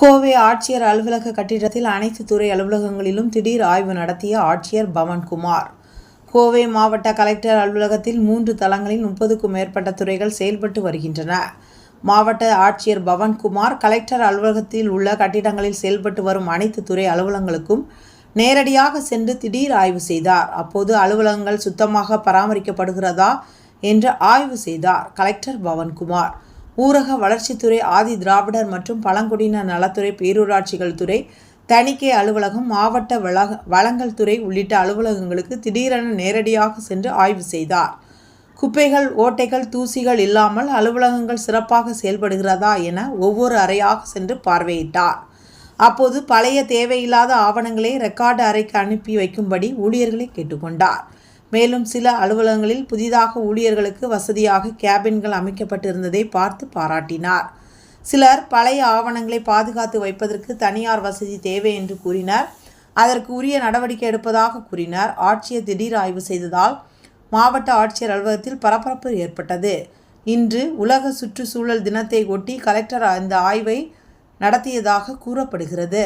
கோவை ஆட்சியர் அலுவலக கட்டிடத்தில் அனைத்து துறை அலுவலகங்களிலும் திடீர் ஆய்வு நடத்திய ஆட்சியர் பவன்குமார். கோவை மாவட்ட கலெக்டர் அலுவலகத்தில் மூன்று தளங்களில் முப்பதுக்கும் மேற்பட்ட துறைகள் செயல்பட்டு வருகின்றன. மாவட்ட ஆட்சியர் பவன்குமார் கலெக்டர் அலுவலகத்தில் உள்ள கட்டிடங்களில் செயல்பட்டு வரும் அனைத்து துறை அலுவலகங்களுக்கும் நேரடியாக சென்று திடீர் ஆய்வு செய்தார். அப்போது அலுவலகங்கள் சுத்தமாக பராமரிக்கப்படுகிறதா என்று ஆய்வு செய்தார் கலெக்டர் பவன்குமார். ஊரக வளர்ச்சித்துறை ஆதி திராவிடர் மற்றும் பழங்குடியினர் நலத்துறை பேரூராட்சிகள் துறை தணிக்கை அலுவலகம் மாவட்ட வளக வளங்கள் துறை உள்ளிட்ட அலுவலகங்களுக்கு திடீரென நேரடியாக சென்று ஆய்வு செய்தார். குப்பைகள் ஓட்டைகள் தூசிகள் இல்லாமல் அலுவலகங்கள் சிறப்பாக செயல்படுகிறதா என ஒவ்வொரு அறையாக சென்று பார்வையிட்டார். அப்போது பழைய தேவையில்லாத ஆவணங்களை ரெக்கார்டு அறைக்கு அனுப்பி வைக்கும்படி ஊழியர்களை கேட்டுக்கொண்டார். மேலும் சில அலுவலகங்களில் புதிதாக ஊழியர்களுக்கு வசதியாக கேபின்கள் அமைக்கப்பட்டிருந்ததை பார்த்து பாராட்டினார். சிலர் பழைய ஆவணங்களை பாதுகாத்து வைப்பதற்கு தனியார் வசதி தேவை என்று கூறினர். அதற்கு உரிய நடவடிக்கை எடுப்பதாக கூறினார். ஆட்சியர் திடீர் ஆய்வு செய்ததால் மாவட்ட ஆட்சியர் அலுவலகத்தில் பரபரப்பு ஏற்பட்டது. இன்று உலக சுற்றுச்சூழல் தினத்தை ஒட்டி கலெக்டர் இந்த ஆய்வை நடத்தியதாக கூறப்படுகிறது.